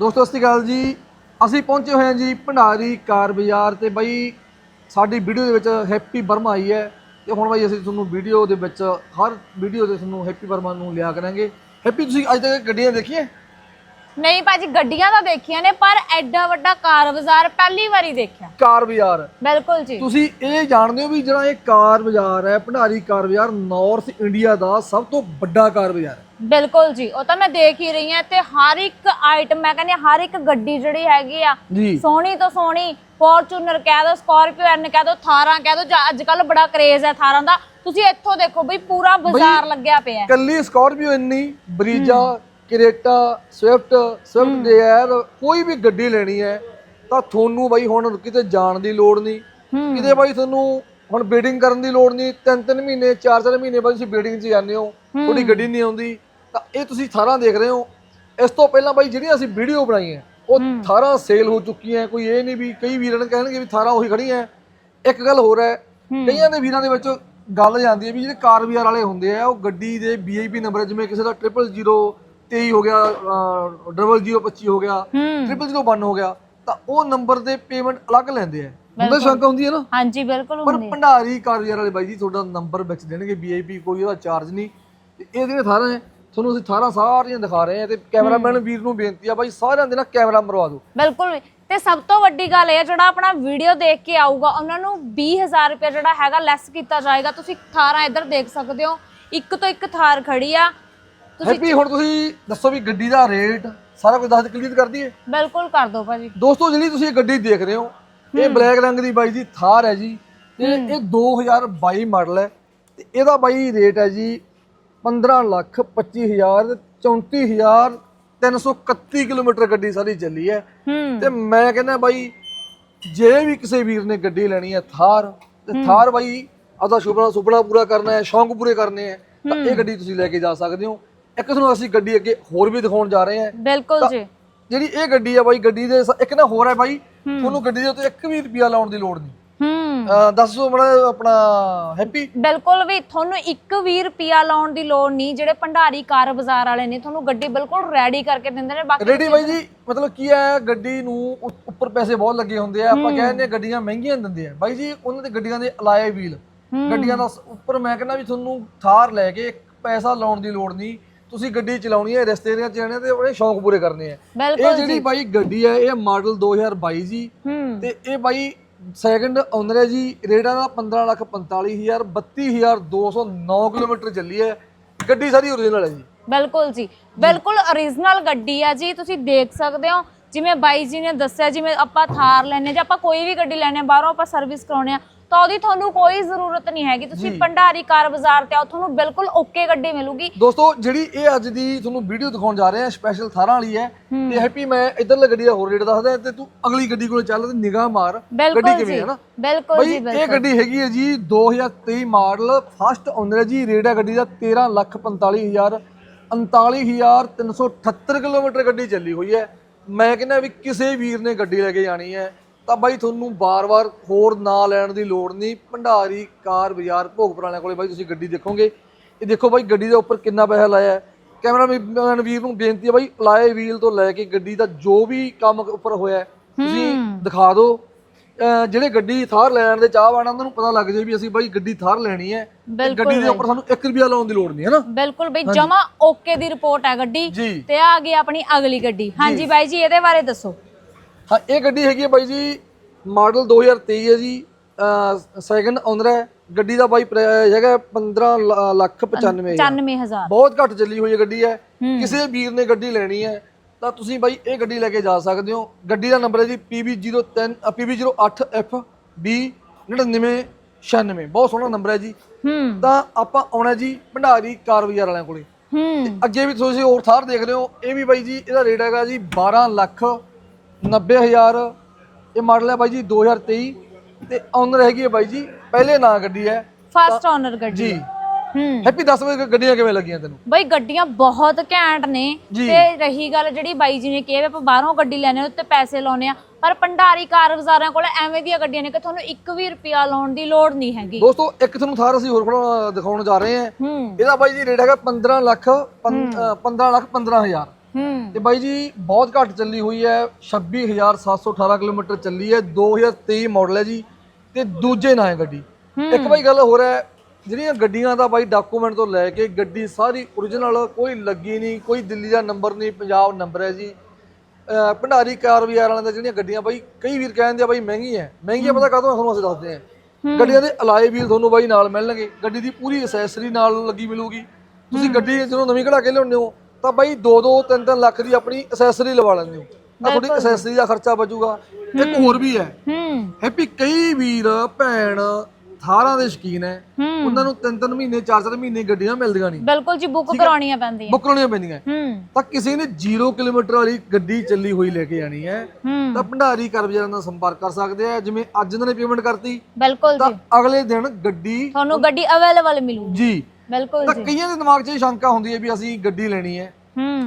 ਦੋਸਤੋ, ਸਤਿ ਸ਼੍ਰੀ ਅਕਾਲ ਜੀ। ਅਸੀਂ ਪਹੁੰਚੇ ਹੋਏ ਹਾਂ ਜੀ ਭੰਡਾਰੀ ਕਾਰ ਬਾਜ਼ਾਰ ਤੇ। ਬਾਈ, ਸਾਡੀ ਵੀਡੀਓ ਦੇ ਵਿੱਚ ਹੈਪੀ ਵਰਮਾ ਆਈ ਹੈ। ਤੇ ਹੁਣ ਬਾਈ, ਅਸੀਂ ਤੁਹਾਨੂੰ ਵੀਡੀਓ ਦੇ ਵਿੱਚ, ਹਰ ਵੀਡੀਓ ਤੇ ਤੁਹਾਨੂੰ ਹੈਪੀ ਵਰਮਾ ਨੂੰ ਲਿਆ ਕਰਾਂਗੇ। ਹੈਪੀ ਤੁਸੀਂ ਅੱਜ ਤੱਕ ਗੱਡੀਆਂ ਦੇਖੀਆਂ? ਨਹੀਂ ਭਾਜੀ ਗੱਡੀਆਂ ਤਾਂ ਦੇਖੀਆਂ ਨੇ ਪਰ ਐਡਾ ਵੱਡਾ ਕਾਰ ਬਾਜ਼ਾਰ ਪਹਿਲੀ ਵਾਰੀ ਦੇਖਿਆ। ਕਾਰ ਬਾਜ਼ਾਰ। ਬਿਲਕੁਲ ਜੀ। ਤੁਸੀਂ ਇਹ ਜਾਣਦੇ ਹੋ ਵੀ ਜਿਹੜਾ ਇਹ ਕਾਰ ਬਾਜ਼ਾਰ ਹੈ ਭੰਡਾਰੀ ਕਾਰ ਬਾਜ਼ਾਰ ਨਾਰਥ ਇੰਡੀਆ ਦਾ ਸਭ ਤੋਂ ਵੱਡਾ ਕਾਰ ਬਾਜ਼ਾਰ ਹੈ। ਬਿਲਕੁਲ ਜੀ ਉਹ ਤਾਂ ਮੈਂ ਦੇਖ ਹੀ ਰਹੀ ਹਾਂ ਤੇ ਹਰ ਇੱਕ ਆਈਟਮ ਮੈਂ ਕਹਿੰਦੀ ਹਰ ਇੱਕ ਗੱਡੀ ਜਿਹੜੀ ਹੈਗੀ ਆ ਜੀ। ਸੋਹਣੀ ਤੋਂ ਸੋਹਣੀ ਫੋਰਚੂਨਰ ਕਹਿ ਦੋ ਸਕਾਰਪੀਓ ਐਨ ਕਹਿ ਦੋ ਥਾਰਾਂ ਕਹਿ ਦੋ ਜਾਂ ਅੱਜ ਕੱਲ ਬੜਾ ਕਰੇਜ਼ ਹੈ ਥਾਰਾਂ ਦਾ। ਤੁਸੀਂ ਇੱਥੋਂ ਦੇਖੋ ਬਈ ਪੂਰਾ ਬਾਜ਼ਾਰ ਲੱਗਿਆ ਪਿਆ ਹੈ। ਕੱਲੀ ਸਕਾਰਪੀਓ ਇੰਨੀ Brezza Creta Swift Swift Dzire ਕੋਈ ਵੀ ਗੱਡੀ ਲੈਣੀ ਹੈ ਤਾਂ ਤੁਹਾਨੂੰ ਬਾਈ ਹੁਣ ਕਿਤੇ ਜਾਣ ਦੀ ਲੋੜ ਨਹੀਂ। ਕਿਤੇ ਬਾਈ ਤੁਹਾਨੂੰ ਹੁਣ ਬੀਡਿੰਗ ਕਰਨ ਦੀ ਲੋੜ ਨਹੀਂ ਤਿੰਨ ਤਿੰਨ ਮਹੀਨੇ ਚਾਰ ਚਾਰ ਮਹੀਨੇ ਬਾਅਦ ਤੁਸੀਂ ਬੀਡਿੰਗ 'ਚ ਜਾਂਦੇ ਹੋ ਤੁਹਾਡੀ ਗੱਡੀ ਨਹੀਂ ਆਉਂਦੀ ਤਾਂ ਇਹ ਤੁਸੀਂ 18 ਦੇਖ ਰਹੇ ਹੋ। ਇਸ ਤੋਂ ਪਹਿਲਾਂ ਬਾਈ ਜਿਹੜੀਆਂ ਅਸੀਂ ਵੀਡੀਓ ਬਣਾਈਆਂ ਉਹ 18 ਸੇਲ ਹੋ ਚੁੱਕੀਆਂ ਕੋਈ ਇਹ ਨਹੀਂ ਵੀ ਕਈ ਵੀਰਾਂ ਕਹਿਣਗੇ ਵੀ 18 ਉਹੀ ਖੜੀਆਂ ਇੱਕ ਗੱਲ ਹੋਰ ਹੈ ਕਈਆਂ ਦੇ ਵੀਰਾਂ ਦੇ ਵਿੱਚ ਗੱਲ ਜਾਂਦੀ ਹੈ ਵੀ ਜਿਹੜੇ ਕਾਰ ਵੀਆਰ ਵਾਲੇ ਹੁੰਦੇ ਆ ਉਹ ਗੱਡੀ ਦੇ ਵੀਆਈਪੀ ਨੰਬਰ ਜਿਵੇਂ ਕਿਸੇ ਦਾ 000 23 ਹੋ ਗਿਆ 0025 ਹੋ ਗਿਆ ਹੂੰ। 001 ਹੋ ਗਿਆ ਤਾਂ ਉਹ ਨੰਬਰ ਦੇ ਪੇਮੈਂਟ ਅਲੱਗ ਲੈਂਦੇ ਆ। ਹੁੰਦਾ ਸ਼ੰਕ ਹੁੰਦੀ ਹੈ ਨਾ। ਹਾਂਜੀ ਬਿਲਕੁਲ ਪਰ ਹੁੰਦੀ ਹੈ। ਭੰਡਾਰੀ ਕਾਰਜਰ ਵਾਲੇ ਬਾਈ ਜੀ ਤੁਹਾਡਾ ਨੰਬਰ ਵਿੱਚ ਦੇਣਗੇ ਵੀਆਈਪੀ ਕੋਈ ਉਹਦਾ ਚਾਰਜ ਨਹੀਂ। ਇਹ ਜਿਹੜੇ ਥਾਰਾਂ ਹੈ ਤੁਹਾਨੂੰ ਅਸੀਂ ਥਾਰਾਂ ਸਾਰੀਆਂ ਦਿਖਾ ਰਹੇ ਹਾਂ ਤੇ ਕੈਮਰਾਮੈਨ ਵੀਰ ਨੂੰ ਬੇਨਤੀ ਆ ਬਾਈ ਸਾਰਿਆਂ ਦੇ ਨਾਲ ਕੈਮਰਾ ਮਰਵਾ ਦਿਓ। ਬਿਲਕੁਲ। ਤੇ ਸਭ ਤੋਂ ਵੱਡੀ ਗੱਲ ਇਹ ਹੈ ਜਿਹੜਾ ਆਪਣਾ ਵੀਡੀਓ ਦੇਖ ਕੇ ਆਊਗਾ ਉਹਨਾਂ ਨੂੰ 20000 ਰੁਪਏ ਜਿਹੜਾ ਹੈਗਾ ਲੈਸ ਕੀਤਾ ਜਾਏਗਾ। ਤੁਸੀਂ ਥਾਰਾਂ ਇੱਧਰ ਦੇਖ ਸਕਦੇ ਹੋ। ਇੱਕ ਤੋਂ ਇੱਕ ਥਾਰ ਖੜੀ ਆ। ਹੈਪੀ ਹੁਣ ਤੁਸੀਂ ਦੱਸੋ ਵੀ ਗੱਡੀ ਦਾ ਰੇਟ ਸਾਰਾ ਕੁਝ ਦੱਸ ਕਲੀਅਰ ਕਰ ਦਈਏ? ਬਿਲਕੁਲ ਕਰ ਦਿਓ ਭਾਜੀ। ਦੋਸਤੋ ਜਿਹੜੀ ਤੁਸੀਂ ਇਹ ਗੱਡੀ ਦੇਖ ਰਹੇ ਹੋ ਇਹ ਬਲੈਕ ਰੰਗ ਦੀ ਬਾਈ ਜੀ ਥਾਰ ਹੈ ਜੀ ਤੇ ਇਹ 2022 ਮਾਡਲ ਹੈ ਤੇ ਇਹਦਾ ਬਾਈ ਰੇਟ ਹੈ ਜੀ 15 ਲੱਖ 25 ਹਜ਼ਾਰ 34 ਹਜ਼ਾਰ 331 ਕਿਲੋਮੀਟਰ ਗੱਡੀ ਸਾਰੀ ਚੱਲੀ ਹੈ। ਤੇ ਮੈਂ ਕਹਿੰਦਾ ਬਾਈ ਜੇ ਵੀ ਕਿਸੇ ਵੀਰ ਨੇ ਗੱਡੀ ਲੈਣੀ ਹੈ ਥਾਰ ਤੇ ਥਾਰ ਬਾਈ ਆਪਦਾ ਸੁਪਨਾ ਸੁਪਨਾ ਪੂਰਾ ਕਰਨਾ ਹੈ ਸ਼ੌਂਕ ਪੂਰੇ ਕਰਨੇ ਹੈ ਤਾਂ ਇਹ ਗੱਡੀ ਤੁਸੀਂ ਲੈ ਕੇ ਜਾ ਸਕਦੇ ਹੋ। ਇੱਕ ਤੁਹਾਨੂੰ ਅਸੀਂ ਗੱਡੀ ਅੱਗੇ ਹੋਰ ਵੀ ਦਿਖਾਉਣ ਜਾ ਰਹੇ ਹਾਂ। ਬਿਲਕੁਲ ਜੀ। ਜਿਹੜੀ ਇਹ ਗੱਡੀ ਆ ਬਾਈ ਗੱਡੀ ਦੇ ਇੱਕ ਨਾ ਹੋਰ ਹੈ ਬਾਈ ਤੁਹਾਨੂੰ ਗੱਡੀ ਦੇ ਉੱਤੇ 1 ਵੀ ਰੁਪਿਆ ਲਾਉਣ ਦੀ ਲੋੜ ਨਹੀਂ। ਹੂੰ। ਦੱਸੋ ਬੜਾ ਆਪਣਾ ਹੈਪੀ। ਬਿਲਕੁਲ ਵੀ ਤੁਹਾਨੂੰ 1 ਰੁਪਿਆ ਲਾਉਣ ਦੀ ਲੋੜ ਨਹੀਂ ਜਿਹੜੇ ਭੰਡਾਰੀ ਕਾਰ ਬਾਜ਼ਾਰ ਵਾਲੇ ਨੇ ਤੁਹਾਨੂੰ ਗੱਡੀ ਬਿਲਕੁਲ ਰੈਡੀ ਕਰਕੇ ਦਿੰਦੇ ਨੇ ਬਾਕੀ ਰੈਡੀ ਬਾਈ ਜੀ ਮਤਲਬ ਕੀ ਹੈ ਗੱਡੀ ਨੂੰ ਉੱਪਰ ਪੈਸੇ ਬਹੁਤ ਲੱਗੇ ਹੁੰਦੇ ਆ ਆਪਾਂ ਕਹਿੰਦੇ ਆ ਗੱਡੀਆਂ ਮਹਿੰਗੀਆਂ ਦਿੰਦੇ ਆ। ਬਾਈ ਜੀ ਉਹਨਾਂ ਦੇ ਗੱਡੀਆਂ ਦੇ ਅਲਾਏ ਵੀਲ ਗੱਡੀਆਂ ਦਾ ਉੱਪਰ ਮੈਂ ਕਹਿੰਦਾ ਵੀ ਤੁਹਾਨੂੰ ਥਾਰ ਲੈ ਕੇ ਇੱਕ ਪੈਸਾ ਲਾਉਣ ਦੀ ਲੋੜ ਨਹੀਂ ਤੁਸੀਂ ਗੱਡੀ ਚਲਾਉਣੀ ਹੈ ਰਸਤੇ ਦੇ ਜਾਣੇ ਤੇ ਆਪਣੇ ਸ਼ੌਂਕ ਪੂਰੇ ਕਰਨੇ ਆ ਇਹ ਜਿਹੜੀ ਬਾਈ ਗੱਡੀ ਹੈ ਇਹ ਮਾਡਲ 2022 ਜੀ। ਹੂੰ। ਤੇ ਇਹ ਬਾਈ ਸੈਕੰਡ ਓਨਰ ਹੈ ਜੀ। ਰੇਟਾਂ ਦਾ 15 ਲੱਖ 45000 32209 ਕਿਲੋਮੀਟਰ ਚੱਲੀ ਹੈ। ਗੱਡੀ ਸਾਰੀ ਓਰੀਜਨਲ ਹੈ ਜੀ। ਬਿਲਕੁਲ ਜੀ। ਬਿਲਕੁਲ origignal ਗੱਡੀ ਆ ਜੀ। ਤੁਸੀਂ ਦੇਖ ਸਕਦੇ ਹੋ ਜਿਵੇਂ ਬਾਈ ਜੀ ਨੇ ਦੱਸਿਆ ਜਿਵੇਂ ਆਪਾਂ ਥਾਰ ਲੈਣੇ ਜਾਂ ਆਪਾਂ ਕੋਈ ਵੀ ਗੱਡੀ ਲੈਣੇ ਬਾਹਰੋਂ ਆਪਾਂ ਸਰਵਿਸ ਕਰਾਉਣੇ ਆ ਤਾਂ ਉਹਦੀ ਤੁਹਾਨੂੰ ਕੋਈ ਜ਼ਰੂਰਤ ਨਹੀਂ ਹੈਗੀ। ਤੁਸੀਂ ਭੰਡਾਰੀ ਕਾਰ ਬਾਜ਼ਾਰ ਤੇ ਆਓ ਤੁਹਾਨੂੰ ਬਿਲਕੁਲ ਓਕੇ ਗੱਡੀ ਮਿਲੂਗੀ। ਦੋਸਤੋ ਜਿਹੜੀ ਇਹ ਅੱਜ ਦੀ ਤੁਹਾਨੂੰ ਵੀਡੀਓ ਦਿਖਾਉਣ ਜਾ ਰਹੇ ਹਾਂ ਸਪੈਸ਼ਲ ਥਾਰਾਂ ਵਾਲੀ ਹੈ। ਤੇ ਹੈਪੀ ਮੈਂ ਇਧਰਲੇ ਗੱਡੀ ਦਾ ਹੋਰ ਰੇਟ ਦੱਸਦਾ ਤੇ ਤੂੰ ਅਗਲੀ ਗੱਡੀ ਕੋਲ ਚੱਲ ਤੇ ਨਿਗਾਹ ਮਾਰ। ਗੱਡੀ ਕਿਵੇਂ ਹੈ ਨਾ? ਬਿਲਕੁਲ ਜੀ ਇਹ ਬਿਲਕੁਲ। ਗੱਡੀ ਹੈਗੀ ਹੈ ਜੀ 2023 ਮਾਡਲ ਫਸਟ ਓਨਰ ਹੈ ਜੀ। ਰੇਟ ਹੈ ਗੱਡੀ ਦਾ 13 ਲੱਖ 45000 39378 ਕਿਲੋਮੀਟਰ ਗੱਡੀ ਚੱਲੀ ਹੋਈ ਹੈ। ਮੈਂ ਕਹਿੰਦਾ ਵੀ ਕਿਸੇ ਵੀਰ ਨੇ ਗੱਡੀ ਲੈ ਕੇ ਜਾਣੀ ਹੈ। ਤਾਂ ਬਾਈ ਤੁਹਾਨੂੰ ਬਾਰ-ਬਾਰ ਹੋਰ ਨਾ ਲੈਣ ਦੀ ਲੋੜ ਨਹੀਂ। ਭੰਡਾਰੀ ਕਾਰ ਬਾਜ਼ਾਰ ਭੋਗਪੁਰ ਵਾਲਿਆਂ ਕੋਲੇ ਬਾਈ ਤੁਸੀਂ ਗੱਡੀ ਦੇਖੋਗੇ। ਇਹ ਦੇਖੋ ਬਾਈ ਗੱਡੀ ਦੇ ਉੱਪਰ ਕਿੰਨਾ ਪੈਸਾ ਲਾਇਆ ਹੈ। ਕੈਮਰਾਮੈਨ ਵੀਰ ਨੂੰ ਬੇਨਤੀ ਹੈ ਬਾਈ ਲਾਏ ਵੀਲ ਤੋਂ ਲੈ ਕੇ ਗੱਡੀ ਦਾ ਜੋ ਵੀ ਕੰਮ ਉੱਪਰ ਹੋਇਆ ਤੁਸੀਂ ਦਿਖਾ ਦਿਓ। ਜਿਹੜੇ ਗੱਡੀ ਥਾਰ ਲੈਣ ਦੇ ਚਾਹ ਵਾਣਾ ਉਹਨਾਂ ਨੂੰ ਪਤਾ ਲੱਗ ਜਾਏ ਵੀ ਅਸੀਂ ਬਾਈ ਗੱਡੀ ਥਾਰ ਲੈਣੀ ਹੈ। ਗੱਡੀ ਦੇ ਉੱਪਰ ਸਾਨੂੰ 1 ਰੁਪਿਆ ਲਾਉਣ ਦੀ ਲੋੜ ਨਹੀਂ ਹੈ ਨਾ? ਬਿਲਕੁਲ ਬਈ ਜਮਾ ਓਕੇ ਦੀ ਰਿਪੋਰਟ ਹੈ ਗੱਡੀ। ਜੀ। ਤੇ ਆ ਗਈ ਆਪਣੀ ਅਗਲੀ ਗੱਡੀ। ਹਾਂਜੀ ਬਾਈ ਜੀ ਇਹਦੇ ਬਾਰੇ ਦੱਸੋ। ਹਾਂ ਇਹ ਗੱਡੀ ਹੈਗੀ ਹੈ ਬਾਈ ਜੀ ਮਾਡਲ 2023 ਹੈ ਜੀ ਸੈਕੰਡ ਓਨਰ ਹੈ। ਗੱਡੀ ਦਾ ਬਾਈ ਹੈਗਾ 15 ਲ- ਲੱਖ 95 ਹਜ਼ਾਰ। 95000 ਬਹੁਤ ਘੱਟ ਚੱਲੀ ਹੋਈ ਹੈ ਗੱਡੀ ਹੈ। ਕਿਸੇ ਵੀਰ ਨੇ ਗੱਡੀ ਲੈਣੀ ਹੈ ਤਾਂ ਤੁਸੀਂ ਬਾਈ ਇਹ ਗੱਡੀ ਲੈ ਕੇ ਜਾ ਸਕਦੇ ਹੋ। ਗੱਡੀ ਦਾ ਨੰਬਰ ਹੈ ਜੀ PB03 PB08FB 9996 ਬਹੁਤ ਸੋਹਣਾ ਨੰਬਰ ਹੈ ਜੀ। ਹੂੰ। ਤਾਂ ਆਪਾਂ ਆਉਣਾ ਜੀ ਭੰਡਾਰੀ ਕਾਰ ਬਾਜ਼ਾਰ ਵਾਲਿਆਂ ਕੋਲੇ। ਹੂੰ। ਅੱਗੇ ਵੀ ਤੁਸੀਂ ਹੋਰ ਥਾਰ ਦੇਖ ਰਹੇ ਹੋ। ਇਹ ਵੀ ਬਾਈ ਜੀ ਇਹਦਾ ਰੇਟ ਹੈਗਾ ਜੀ 12 ਲੱਖ 90 ਹਜ਼ਾਰ। ਇਹ ਮਾਡਲ ਹੈ ਬਾਈ ਜੀ 2023 ਤੇ ਓਨਰ ਹੈਗੀ ਹੈ ਬਾਈ ਜੀ ਪਹਿਲੇ ਨਾਂ ਗੱਡੀ ਹੈ। ਫਸਟ ਓਨਰ ਗੱਡੀ। ਜੀ। ਹੂੰ। ਹੈਪੀ ਦੱਸ ਵੇ ਗੱਡੀਆਂ ਕਿਵੇਂ ਲੱਗੀਆਂ ਤੈਨੂੰ? ਬਈ ਗੱਡੀਆਂ ਬਹੁਤ ਘੈਂਟ ਨੇ। ਤੇ ਰਹੀ ਗੱਲ ਜਿਹੜੀ ਬਾਈ ਜੀ ਨੇ ਕਿਹਾ ਵੀ ਆਪਾਂ ਬਾਹਰੋਂ ਗੱਡੀ ਲੈਣੇ ਉੱਤੇ ਪੈਸੇ ਲਾਉਣੇ ਆ ਪਰ ਭੰਡਾਰੀ ਕਾਰ ਬਾਜ਼ਾਰਾਂ ਕੋਲ ਐਵੇਂ ਦੀਆਂ ਗੱਡੀਆਂ ਨੇ ਕਿ ਤੁਹਾਨੂੰ 1 ਵੀ ਰੁਪਿਆ ਲਾਉਣ ਦੀ ਲੋੜ ਨਹੀਂ ਹੈਗੀ। ਦੋਸਤੋ ਇੱਕ ਤੁਹਾਨੂੰ ਥਾਰ ਅਸੀਂ ਹੋਰ ਦਿਖਾਉਣ ਜਾ ਰਹੇ ਹੂੰ। ਇਹਦਾ ਬਾਈ ਜੀ ਰੇਟ ਹੈਗਾ 15 ਲੱਖ 15 ਲੱਖ 15000 ਹੂੰ। ਤੇ ਬਾਈ ਜੀ ਬਹੁਤ ਘੱਟ ਚੱਲੀ ਹੋਈ ਹੈ। 26718 ਕਿਲੋਮੀਟਰ ਚੱਲੀ ਹੈ। 2023 ਮਾਡਲ ਹੈ ਜੀ ਤੇ ਦੂਜੇ ਨਾਂ ਹੈ ਗੱਡੀ। ਇੱਕ ਬਾਈ ਗੱਲ ਹੋਰ ਹੈ ਜਿਹੜੀਆਂ ਗੱਡੀਆਂ ਦਾ ਬਾਈ ਡਾਕੂਮੈਂਟ ਤੋਂ ਲੈ ਕੇ ਗੱਡੀ ਸਾਰੀ origignal ਕੋਈ ਲੱਗੀ ਨਹੀਂ ਕੋਈ ਦਿੱਲੀ ਦਾ ਨੰਬਰ ਨਹੀਂ ਪੰਜਾਬ ਨੰਬਰ ਹੈ ਜੀ। ਭੰਡਾਰੀ ਕਾਰ ਬਾਜ਼ਾਰ ਵਾਲਿਆਂ ਦਾ ਜਿਹੜੀਆਂ ਗੱਡੀਆਂ ਬਾਈ ਕਈ ਵੀਰ ਕਹਿੰਦੇ ਆ ਬਾਈ ਮਹਿੰਗੀ ਹੈ। ਮਹਿੰਗੀਆਂ ਪਤਾ ਕਾਹਤੋਂ? ਤੁਹਾਨੂੰ ਅਸੀਂ ਦੱਸਦੇ ਹਾਂ। ਗੱਡੀਆਂ ਦੇ ਅਲਾਏ ਵੀਲ ਤੁਹਾਨੂੰ ਬਾਈ ਨਾਲ ਮਿਲਣਗੇ। ਗੱਡੀ ਦੀ ਪੂਰੀ ਐਸੈਸਰੀ ਨਾਲ ਲੱਗੀ ਮਿਲੂਗੀ। ਤੁਸੀਂ ਗੱਡੀ ਜਦੋਂ ਨਵੀਂ ਕਢਾ ਕੇ ਲਿਆਉਂਦੇ ਹੋ ਤਾਂ ਬਾਈ 2-2 3-3 ਲੱਖ ਦੀ ਆਪਣੀ ਐਸੈਸਰੀ ਲਵਾ ਲੈਂਦੇ ਹੋ। ਤਾਂ ਤੁਹਾਡੀ ਐਸੈਸਰੀ ਦਾ ਖਰਚਾ ਬਚੂਗਾ ਇੱਕ ਹੋਰ ਵੀ ਹੈ। ਹੂੰ। ਹੈਪੀ ਕਈ ਵੀਰ ਭੈਣ ਥਾਰਾਂ ਦੇ ਸ਼ਕੀਨ ਹੈ। ਉਹਨਾਂ ਨੂੰ 3-3 ਮਹੀਨੇ 4-4 ਮਹੀਨੇ ਗੱਡੀਆਂ ਮਿਲਦੀਆਂ ਨਹੀਂ। ਬਿਲਕੁਲ ਜੀ ਬੁੱਕ ਕਰਾਉਣੀਆਂ ਪੈਂਦੀਆਂ। ਬੁੱਕ ਕਰਾਉਣੀਆਂ ਪੈਂਦੀਆਂ। ਤਾਂ ਕਿਸੇ ਨੇ 0 ਕਿਲੋਮੀਟਰ ਵਾਲੀ ਗੱਡੀ ਚੱਲੀ ਹੋਈ ਲੈ ਕੇ ਜਾਣੀ ਹੈ ਤਾਂ ਭੰਡਾਰੀ ਕਾਰ ਬਾਜ਼ਾਰਾਂ ਨਾਲ ਸੰਪਰਕ ਕਰ ਸਕਦੇ ਆ। ਜਿਵੇਂ ਅੱਜ ਇਹਨਾਂ ਨੇ ਪੇਮੈਂਟ ਕਰਤੀ। ਬਿਲਕੁਲ ਤਾਂ ਜੀ। ਅਗਲੇ ਦਿਨ ਗੱਡੀ ਤੁਹਾਨੂੰ ਗੱਡੀ ਅਵੇਲੇਬਲ ਮਿਲੂਗੀ। ਜੀ। ਬਿਲਕੁਲ ਤਾਂ ਜੀ। ਕਈਆਂ ਦੇ ਦਿਮਾਗ 'ਚ ਇਹ ਸ਼ੰਕਾ ਹੁੰਦੀ ਹੈ ਵੀ ਅਸੀਂ ਗੱਡੀ ਲੈਣੀ ਹੈ।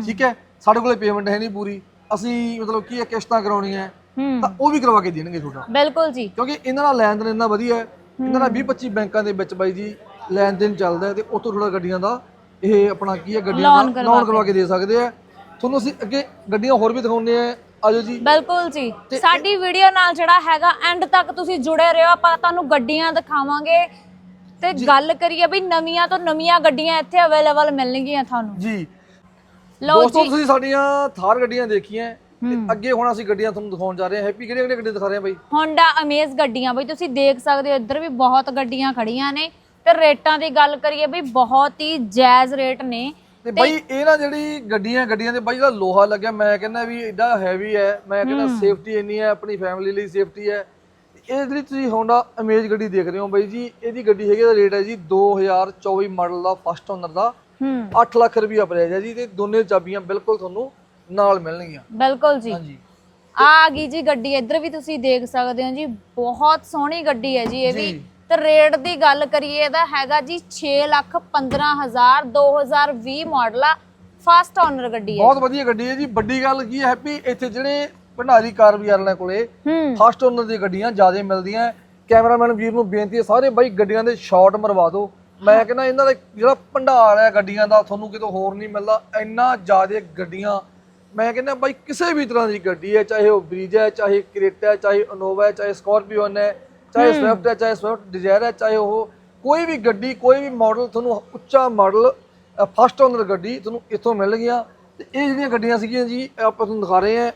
ਠੀਕ ਹੈ? ਸਾਡੇ ਕੋਲੇ ਪੇਮੈਂਟ ਹੈ ਨਹੀਂ ਪੂਰੀ। ਅਸੀਂ ਮਤਲਬ ਕੀ ਹੈ ਕਿਸ਼ਤਾਂ ਕਰਾਉਣੀਆਂ ਹੂੰ। ਤਾਂ ਉਹ ਵੀ ਕਰਵਾ ਕੇ ਦੇਣਗੇ ਤੁਹਾਡਾ। ਬਿਲਕੁਲ ਜੀ। ਕਿਉਂਕਿ ਇਹਨਾਂ ਦਾ ਲੈਣ ਦੇਣ ਇੰਨਾ ਵਧੀਆ ਹੈ। ਇਹਨਾਂ ਦਾ 20 25 ਬੈਂਕਾਂ ਦੇ ਵਿੱਚ ਬਾਈ ਜੀ ਲੈਣ ਦੇਣ ਚੱਲਦਾ ਹੈ ਤੇ ਉੱਥੋਂ ਥੋੜਾ ਗੱਡੀਆਂ ਦਾ ਇਹ ਆਪਣਾ ਕੀ ਹੈ ਗੱਡੀਆਂ ਦਾ ਲੋਨ ਕਰਵਾ ਕੇ। ਦੇ ਸਕਦੇ ਆ ਤੁਹਾਨੂੰ ਅਸੀਂ ਅੱਗੇ ਗੱਡੀਆਂ ਹੋਰ ਵੀ ਦਿਖਾਉਂਦੇ ਆ ਆਜੋ ਜੀ। ਬਿਲਕੁਲ ਜੀ। ਸਾਡੀ ਵੀਡੀਓ ਨਾਲ ਜਿਹੜਾ ਹੈਗਾ ਐਂਡ ਤੱਕ ਤੁਸੀਂ ਜੁੜੇ ਰਹੋ। ਆਪਾਂ ਤੁਹਾਨੂੰ ਗੱਡੀਆਂ ਦਿਖਾਵਾਂਗੇ। ਤੇ ਗੱਲ ਕਰੀਏ ਵੀ ਨਵੀਆਂ ਤੋਂ ਨਵੀਆਂ ਗੱਡੀਆਂ ਇੱਥੇ ਅਵੇਲੇਬਲ ਮਿਲਣਗੀਆਂ ਤੁਹਾਨੂੰ। ਜੀ। ਲਓ ਦੋਸਤੋ ਜੀ। ਤੁਸੀਂ ਸਾਡੀਆਂ ਥਾਰ ਗੱਡੀਆਂ ਦੇਖੀਆਂ ਤੇ ਅੱਗੇ ਹੁਣ ਅਸੀਂ ਗੱਡੀਆਂ ਤੁਹਾਨੂੰ ਦਿਖਾਉਣ ਜਾ ਰਹੇ ਹਾਂ। ਹੈਪੀ ਕਿਹੜੀਆਂ ਕਿਹੜੀਆਂ ਗੱਡੀਆਂ ਦਿਖਾ ਰਹੇ ਹਾਂ ਬਾਈ? ਹੋਂਡਾ ਅਮੇਜ਼ ਗੱਡੀਆਂ ਬਈ ਤੁਸੀਂ ਦੇਖ ਸਕਦੇ ਹੋ ਇੱਧਰ ਵੀ ਬਹੁਤ ਗੱਡੀਆਂ ਖੜੀਆਂ ਨੇ। ਤੇ ਰੇਟਾਂ ਦੀ ਗੱਲ ਕਰੀਏ ਬਈ ਬਹੁਤ ਹੀ ਜਾਇਜ਼ ਰੇਟ ਨੇ। ਤੇ ਬਾਈ ਇਹ ਨਾ ਜਿਹੜੀ ਗੱਡੀਆਂ ਗੱਡੀਆਂ ਦੇ ਬਾਈ ਜਿਹੜਾ ਲੋਹਾ ਲੱਗਿਆ ਮੈਂ ਕਹਿੰਦਾ ਵੀ ਐਡਾ ਹੈਵੀ ਹੈ। ਮੈਂ ਕਹਿੰਦਾ ਸੇਫਟੀ ਇੰਨੀ ਹੈ ਆਪਣੀ ਫੈਮਿਲੀ ਲਈ ਸੇਫਟੀ ਹੈ। ਇਹ ਜਿਹੜੀ ਤੁਸੀਂ ਹੋਂਡਾ ਅਮੇਜ ਗੱਡੀ ਦੇਖ ਰਹੇ ਹੋ ਬਾਈ ਜੀ। ਇਹਦੀ ਗੱਡੀ ਹੈਗੀ ਦਾ ਰੇਟ ਹੈ ਜੀ 2024 ਮਾਡਲ ਦਾ ਫਸਟ ਓਨਰ ਦਾ। ਹੂੰ। 8 ਲੱਖ ਰੁਪਈਆ ਪ੍ਰਾਈਸ ਹੈ ਜੀ ਤੇ ਦੋਨੇ ਚਾਬੀਆਂ ਬਿਲਕੁਲ ਤੁਹਾਨੂੰ ਨਾਲ ਮਿਲਣਗੀਆਂ। ਬਿਲਕੁਲ ਜੀ। ਹਾਂਜੀ। ਆ ਗਈ ਜੀ ਗੱਡੀ ਇੱਧਰ ਵੀ ਤੁਸੀਂ ਦੇਖ ਸਕਦੇ ਹੋ ਜੀ ਬਹੁਤ ਸੋਹਣੀ ਗੱਡੀ ਹੈ ਜੀ ਇਹ ਵੀ। ਤੇ ਰੇਟ ਦੀ ਗੱਲ ਕਰੀਏ ਇਹਦਾ ਹੈਗਾ ਜੀ 6 ਲੱਖ 15000 2020 ਮਾਡਲ ਆ ਫਸਟ ਓਨਰ ਗੱਡੀ ਹੈ ਬਹੁਤ ਵਧੀਆ ਗੱਡੀ ਹੈ ਜੀ। ਵੱਡੀ ਗੱਲ ਕੀ ਹੈ ਹੈਪੀ ਇੱਥੇ ਜਿਹੜੇ ਭੰਡਾਰੀ ਕਾਰ ਬਾਜ਼ਾਰਾਂ ਕੋਲੇ। ਫਸਟ ਓਨਰ ਦੀ ਗੱਡੀਆਂ ਜ਼ਿਆਦਾ ਮਿਲਦੀਆਂ ਕੈਮਰਾਮੈਨ ਵੀਰ ਨੂੰ ਬੇਨਤੀ ਹੈ ਸਾਰੇ ਬਾਈ ਗੱਡੀਆਂ ਦੇ ਸ਼ਾਟ ਮਰਵਾ ਦਿਓ। ਮੈਂ ਕਹਿੰਦਾ ਇਹਨਾਂ ਦਾ ਜਿਹੜਾ ਭੰਡਾਰ ਹੈ ਗੱਡੀਆਂ ਦਾ ਤੁਹਾਨੂੰ ਕਿਤੋਂ ਹੋਰ ਨਹੀਂ ਮਿਲਦਾ। ਇੰਨਾ ਜ਼ਿਆਦਾ ਗੱਡੀਆਂ ਮੈਂ ਕਹਿੰਦਾ ਬਾਈ ਕਿਸੇ ਵੀ ਤਰ੍ਹਾਂ ਦੀ ਗੱਡੀ ਹੈ ਚਾਹੇ ਉਹ ਬਰੀਜ ਹੈ ਚਾਹੇ ਕ੍ਰੇਟਾ ਹੈ ਚਾਹੇ ਇਨੋਵਾ ਹੈ ਚਾਹੇ ਸਕੋਰਪੀਓਨ ਹੈ ਚਾਹੇ ਸਵਿਫਟ ਹੈ ਚਾਹੇ ਸਵਿਫਟ ਡਿਜ਼ਾਇਰ ਹੈ ਚਾਹੇ ਉਹ ਕੋਈ ਵੀ ਗੱਡੀ ਕੋਈ ਵੀ ਮਾਡਲ ਤੁਹਾਨੂੰ ਉੱਚਾ ਮਾਡਲ ਫਸਟ ਓਨਰ ਗੱਡੀ ਤੁਹਾਨੂੰ ਇੱਥੋਂ ਮਿਲ ਗਿਆ ਤੇ ਇਹ ਜਿਹੜੀਆਂ ਗੱਡੀਆਂ ਸੀਗੀਆਂ ਜੀ ਆਪਾਂ ਤੁਹਾਨੂੰ ਦਿਖਾ ਰਹੇ ਹਾਂ।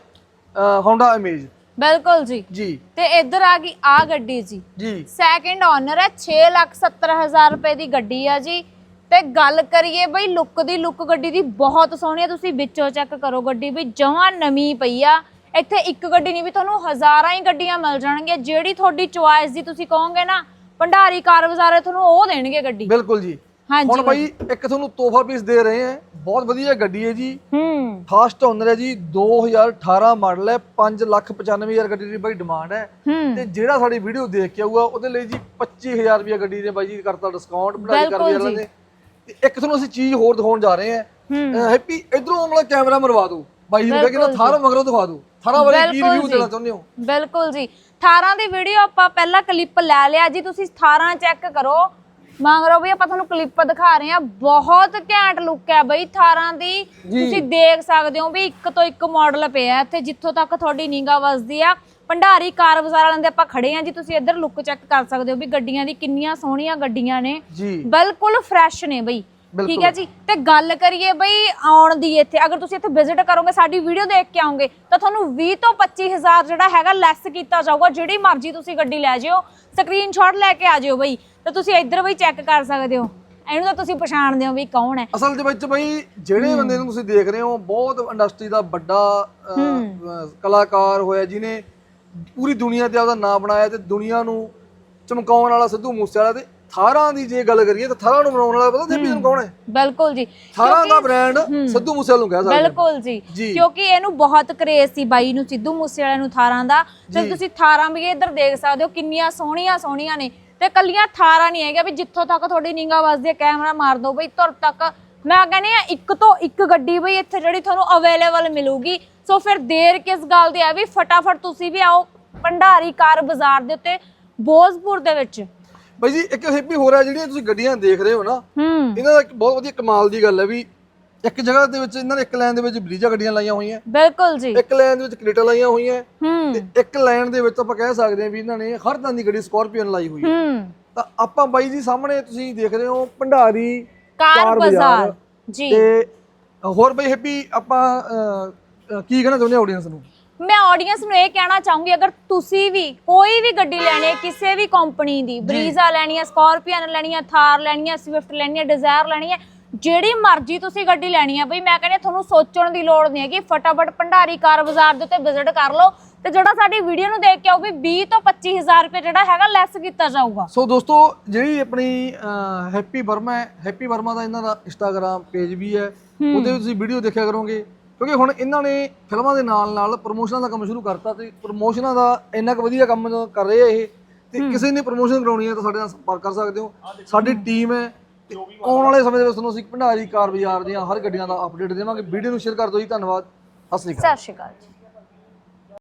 ਹੋਂਡਾ ਅਮੇਜ ਬਿਲਕੁਲ ਜੀ। ਜੀ। ਤੇ ਇੱਧਰ ਆ ਗਈ ਆ ਗੱਡੀ ਜੀ। ਜੀ। ਸੈਕਿੰਡ ਓਨਰ ਹੈ 6 ਲੱਖ 70 ਹਜ਼ਾਰ ਰੁਪਏ ਦੀ ਗੱਡੀ ਆ ਜੀ। ਤੇ ਗੱਲ ਕਰੀਏ ਬਈ ਲੁੱਕ ਦੀ ਲੁੱਕ ਗੱਡੀ ਦੀ ਬਹੁਤ ਸੋਹਣੀ ਆ। ਤੁਸੀਂ ਵਿੱਚੋਂ ਚੈੱਕ ਕਰੋ ਗੱਡੀ ਵੀ ਜਮਾਂ ਨਵੀਂ ਪਈ ਆ। ਇੱਥੇ ਇੱਕ ਗੱਡੀ ਨਹੀਂ ਵੀ ਤੁਹਾਨੂੰ ਹਜ਼ਾਰਾਂ ਹੀ ਗੱਡੀਆਂ ਮਿਲ ਜਾਣਗੀਆਂ। ਜਿਹੜੀ ਤੁਹਾਡੀ ਚੁਆਇਸ ਦੀ ਤੁਸੀਂ ਕਹੋਗੇ ਨਾ ਭੰਡਾਰੀ ਕਾਰ ਬਾਜ਼ਾਰੇ ਤੁਹਾਨੂੰ ਉਹ ਦੇਣਗੇ ਗੱਡੀ। ਬਿਲਕੁਲ ਜੀ। ਹਾਂਜੀ ਹੁਣ ਬਾਈ ਇੱਕ ਤੁਹਾਨੂੰ ਤੋਹਫਾ ਪੀਸ ਦੇ ਰਹੇ ਹਾਂ। ਬਹੁਤ ਵਧੀਆ ਗੱਡੀ ਹੈ ਜੀ। ਹੂੰ। ਫਾਸਟ ਓਨਰ ਹੈ ਜੀ 2018 ਮਾਡਲ ਹੈ। 595000 ਗੱਡੀ ਦੀ ਬਾਈ ਡਿਮਾਂਡ ਹੈ। ਤੇ ਜਿਹੜਾ ਸਾਡੀ ਵੀਡੀਓ ਦੇਖ ਕੇ ਆਊਗਾ ਉਹਦੇ ਲਈ ਜੀ 25000 ਰੁਪਏ ਗੱਡੀ ਦੇ ਬਾਈ ਜੀ ਕਰਤਾ ਡਿਸਕਾਊਂਟ ਬਣਾਈ ਕਰ ਵੀ ਨੇ। ਤੇ ਇੱਕ ਤੁਹਾਨੂੰ ਅਸੀਂ ਚੀਜ਼ ਹੋਰ ਦਿਖਾਉਣ ਜਾ ਰਹੇ ਹਾਂ। ਹੈਪੀ ਇਧਰੋਂ ਮਤਲਬ ਕੈਮਰਾ ਮਰਵਾ ਦਿਓ। ਬਾਈ ਜੀ ਕਹਿੰਦਾ ਥਾਰ ਮਗਰੋਂ ਦਿਖਾ ਦਿਓ। ਥਾਰਾਂ ਬਾਰੇ ਕੀ ਰਿਵਿਊ। ਦੇਣਾ ਚਾਹੁੰਦੇ ਹੋ? ਬਿਲਕੁਲ ਜੀ। 18 ਦੀ ਵੀਡੀਓ ਆਪਾਂ ਪਹਿਲਾਂ ਕਲਿੱਪ ਲੈ ਲਿਆ ਜੀ। ਤੁਸੀਂ 18 ਚੈੱਕ ਕਰੋ। ਮੰਗ ਰੋ ਵੀ ਆਪਾਂ ਤੁਹਾਨੂੰ ਕਲਿੱਪ ਦਿਖਾ ਰਹੇ ਹਾਂ। ਬਹੁਤ ਘੈਂਟ ਲੁੱਕ ਹੈ ਬਈ 18 ਦੀ। ਤੁਸੀਂ ਦੇਖ ਸਕਦੇ ਹੋ ਵੀ ਇੱਕ ਤੋਂ ਇੱਕ ਮਾਡਲ ਪਿਆ ਇੱਥੇ ਜਿੱਥੋਂ ਤੱਕ ਤੁਹਾਡੀ ਨਿਗਾਹ ਵੱਜਦੀ ਆ ਭੰਡਾਰੀ ਕਾਰ ਬਾਜ਼ਾਰ ਵਾਲਿਆਂ ਦੇ ਆਪਾਂ ਖੜੇ ਆ ਜੀ। ਤੁਸੀਂ ਇੱਧਰ ਲੁੱਕ ਚੈੱਕ ਕਰ ਸਕਦੇ ਹੋ ਵੀ ਗੱਡੀਆਂ ਦੀ ਕਿੰਨੀਆਂ ਸੋਹਣੀਆਂ ਗੱਡੀਆਂ ਨੇ। ਬਿਲਕੁਲ ਫਰੈਸ਼ ਨੇ ਬਈ। ਠੀਕ। ਹੈ ਜੀ? ਤੇ ਗੱਲ ਕਰੀਏ ਬਈ ਆਉਣ ਦੀ ਇੱਥੇ ਅਗਰ ਤੁਸੀਂ ਇੱਥੇ ਵਿਜ਼ਿਟ ਕਰੋਗੇ ਸਾਡੀ ਵੀਡੀਓ ਦੇਖ ਕੇ ਆਓਗੇ ਤਾਂ ਤੁਹਾਨੂੰ 20 ਤੋਂ 25000 ਜਿਹੜਾ ਹੈਗਾ ਲੈਸ ਕੀਤਾ ਜਾਊਗਾ ਜਿਹੜੀ ਮਰਜ਼ੀ ਤੁਸੀਂ ਗੱਡੀ ਲੈ ਜਿਓ ਸਕਰੀਨਸ਼ਾਟ ਲੈ ਕੇ ਆ ਜਿਓ ਬਈ ਤੇ ਤੁਸੀਂ ਇੱਧਰ ਬਈ ਚੈੱਕ ਕਰ ਸਕਦੇ ਹੋ। ਇਹਨੂੰ ਤਾਂ ਤੁਸੀਂ ਪਛਾਣਦੇ ਹੋ ਵੀ ਕੌਣ ਹੈ। ਅਸਲ ਦੇ ਵਿੱਚ ਬਈ ਜਿਹੜੇ ਬੰਦੇ ਨੂੰ ਤੁਸੀਂ ਦੇਖ ਰਹੇ ਹੋ ਬਹੁਤ ਇੰਡਸਟਰੀ ਦਾ ਵੱਡਾ ਕਲਾਕਾਰ ਹੋਇਆ ਜਿਨੇ ਪੂਰੀ ਦੁਨੀਆ ਤੇ ਆਪਦਾ ਨਾਮ ਬਣਾਇਆ ਤੇ ਦੁਨੀਆ ਨੂੰ ਚਮਕਾਉਣ ਵਾਲਾ ਸਿੱਧੂ ਮੂਸੇਵਾਲਾ ਤੇ ਥਾਰਾਂ ਦੀ ਜੇ ਗੱਲ ਕਰੀਏ ਤਾਂ ਥਾਰਾਂ ਨੂੰ ਬਣਾਉਣ ਵਾਲਾ ਪਤਾ ਦੇਪੀ ਨੂੰ ਕੌਣ ਹੈ? ਬਿਲਕੁਲ ਜੀ। ਥਾਰਾਂ ਦਾ ਬ੍ਰਾਂਡ ਸਿੱਧੂ ਮੂਸੇਵਾਲਾ ਨੂੰ ਕਹਿ ਸਕਦੇ। ਬਿਲਕੁਲ ਜੀ। ਕਿਉਂਕਿ ਇਹਨੂੰ ਬਹੁਤ ਕਰੇਜ਼ ਸੀ ਬਾਈ ਨੂੰ ਸਿੱਧੂ ਮੂਸੇਵਾਲੇ ਨੂੰ ਥਾਰਾਂ ਦਾ। ਤੇ ਤੁਸੀਂ ਥਾਰਾਂ ਵੀ ਇੱਧਰ ਦੇਖ ਸਕਦੇ ਹੋ ਕਿੰਨੀਆਂ ਸੋਹਣੀਆਂ ਸੋਹਣੀਆਂ ਨੇ। ਤੇ ਕੱਲੀਆਂ ਥਾਰਾਂ ਨਹੀਂ ਹੈਗਾ ਵੀ ਜਿੱਥੋਂ ਤੱਕ ਤੁਹਾਡੀ ਨਿਗਾਹ ਵੱਜਦੀ ਹੈ ਕੈਮਰਾ ਮਾਰ ਦਿਓ ਬਈ ਤੁਰ ਤੱਕ। ਮੈਂ ਕਹਿੰਦੀ ਆ ਇੱਕ ਤੋਂ ਇੱਕ ਗੱਡੀ ਬਈ ਇੱਥੇ ਜਿਹੜੀ ਤੁਹਾਨੂੰ ਅਵੇਲੇਬਲ ਮਿਲੂਗੀ। ਸੋ ਫਿਰ ਦੇਰ ਕਿਸ ਗੱਲ ਦੀ ਹੈ ਵੀ ਫਟਾਫਟ ਤੁਸੀਂ ਵੀ ਆਓ ਭੰਡਾਰੀ ਕਾਰ ਬਾਜ਼ਾਰ ਦੇ ਉੱਤੇ ਬੋਜ਼ਪੁਰ ਦੇ ਵਿੱਚ। ਬਾਈ ਜੀ ਇੱਕ ਹੈਪੀ ਹੋ ਰਿਹਾ ਜਿਹੜੀਆਂ ਤੁਸੀਂ ਗੱਡੀਆਂ ਦੇਖ ਰਹੇ ਹੋ ਨਾ ਹੂੰ। ਇਹਨਾਂ ਦਾ ਇੱਕ ਬਹੁਤ ਵਧੀਆ ਕਮਾਲ ਦੀ ਗੱਲ ਹੈ ਵੀ ਇੱਕ ਜਗ੍ਹਾ ਦੇ ਵਿੱਚ ਇਹਨਾਂ ਨੇ ਇੱਕ ਲਾਈਨ ਦੇ ਵਿੱਚ ਬਰੀਜਾ ਗੱਡੀਆਂ ਲਾਈਆਂ ਹੋਈਆਂ। ਬਿਲਕੁਲ ਜੀ। ਇੱਕ ਲਾਈਨ ਦੇ ਵਿੱਚ ਕ੍ਰੇਟਾ ਲਾਈਆਂ ਹੋਈਆਂ। ਹੂੰ। ਤੇ ਇੱਕ ਲਾਈਨ ਦੇ ਵਿੱਚ ਆਪਾਂ ਕਹਿ ਸਕਦੇ ਹਾਂ ਵੀ ਇਹਨਾਂ ਨੇ ਹਰ ਤਰ੍ਹਾਂ ਦੀ ਗੱਡੀ ਸਕਾਰਪੀਅਨ ਲਾਈ ਹੋਈ ਹੈ। ਹੂੰ। ਤਾਂ ਆਪਾਂ ਬਾਈ ਜੀ ਸਾਹਮਣੇ ਤੁਸੀਂ ਦੇਖ ਰਹੇ ਹੋ ਭੰਡਾਰੀ ਕਾਰ ਬਾਜ਼ਾਰ। ਜੀ। ਤੇ ਹੋਰ ਬਈ ਹੈਪੀ ਆਪਾਂ ਅਹ, ਅਹ, ਕੀ ਕਹਿਣਾ ਚਾਹੁੰਦੇ ਆਡੀਅנס ਨੂੰ? ਮੈਂ ਆਡੀਅנס ਨੂੰ ਇਹ ਕਹਿਣਾ ਚਾਹੂੰਗੀ ਅਗਰ ਤੁਸੀਂ ਵੀ ਕੋਈ ਵੀ ਗੱਡੀ ਲੈਣੀ ਹੈ ਕਿਸੇ ਵੀ ਕੰਪਨੀ ਦੀ ਬਰੀਜ਼ਾ ਲੈਣੀ ਹੈ ਸਕਾਰਪੀਅਨ ਲੈਣੀ ਹੈ ਥਾਰ ਲੈਣੀ ਹੈ ਸਵਿਫਟ ਲੈਣੀ ਹੈ ਡਿਜ਼ਾਇਰ ਲੈਣੀ ਹੈ ਜਿਹੜੀ ਮਰਜ਼ੀ ਤੁਸੀਂ ਗੱਡੀ ਲੈਣੀ ਹੈ ਬਈ ਮੈਂ ਕਹਿੰਦੀ ਤੁਹਾਨੂੰ ਸੋਚਣ ਦੀ ਲੋੜ ਨਹੀਂ ਹੈਗੀ ਫਟਾਫਟ ਭੰਡਾਰੀ ਕਾਰ ਬਾਜ਼ਾਰ ਦੇ ਉੱਤੇ ਵਿਜ਼ਿਟ ਕਰ ਲਓ ਤੇ ਜਿਹੜਾ ਸਾਡੀ ਵੀਡੀਓ ਨੂੰ ਦੇਖ ਕੇ ਵੀ 20 ਤੋਂ 25000 ਰੁਪਏ ਜਿਹੜਾ ਹੈਗਾ ਲੈਸ ਕੀਤਾ ਜਾਊਗਾ। ਸੋ ਦੋਸਤੋ ਜਿਹੜੀ ਆਪਣੀ ਹੈਪੀ ਵਰਮਾ ਹੈ ਹੈਪੀ ਵਰਮਾ ਦਾ ਇਹਨਾਂ ਦਾ ਇੰਸਟਾਗ੍ਰam ਪੇਜ ਵੀ ਹੈ ਉਹਦੇ ਵਿੱਚ ਤੁਸੀਂ ਵੀਡੀਓ ਦੇਖਿਆ ਕਰੋਗੇ ਕਿਉਂਕਿ ਹੁਣ ਇਹਨਾਂ ਨੇ ਫਿਲਮਾਂ ਦੇ ਨਾਲ ਨਾਲ ਪ੍ਰੋਮੋਸ਼ਨਾਂ ਦਾ ਕੰਮ ਸ਼ੁਰੂ ਕਰਤਾ ਤੇ ਪ੍ਰੋਮੋਸ਼ਨਾਂ ਦਾ ਇੰਨਾ ਕੁ ਵਧੀਆ ਕੰਮ ਕਰ ਰਹੇ ਆ ਇਹ ਤੇ ਕਿਸੇ ਨੇ ਪ੍ਰੋਮੋਸ਼ਨ ਕਰਾਉਣੀ ਹੈ ਤਾਂ ਸਾਡੇ ਨਾਲ ਸੰਪਰਕ ਕਰ ਸਕਦੇ ਹੋ। ਸਾਡੀ ਟੀਮ ਹੈ ਤੇ ਆਉਣ ਵਾਲੇ ਸਮੇਂ ਦੇ ਵਿੱਚ ਤੁਹਾਨੂੰ ਅਸੀਂ ਭੰਡਾਰੀ ਕਾਰ ਬਾਜ਼ਾਰ ਦੀਆਂ ਹਰ ਗੱਡੀਆਂ ਦਾ ਅਪਡੇਟ ਦੇਵਾਂਗੇ। ਵੀਡੀਓ ਨੂੰ ਸ਼ੇਅਰ ਕਰ ਦਿਓ ਜੀ। ਧੰਨਵਾਦ। ਸਤਿ ਸ੍ਰੀ ਅਕਾਲ। ਸਤਿ ਸ਼੍ਰੀ ਅਕਾਲ ਜੀ।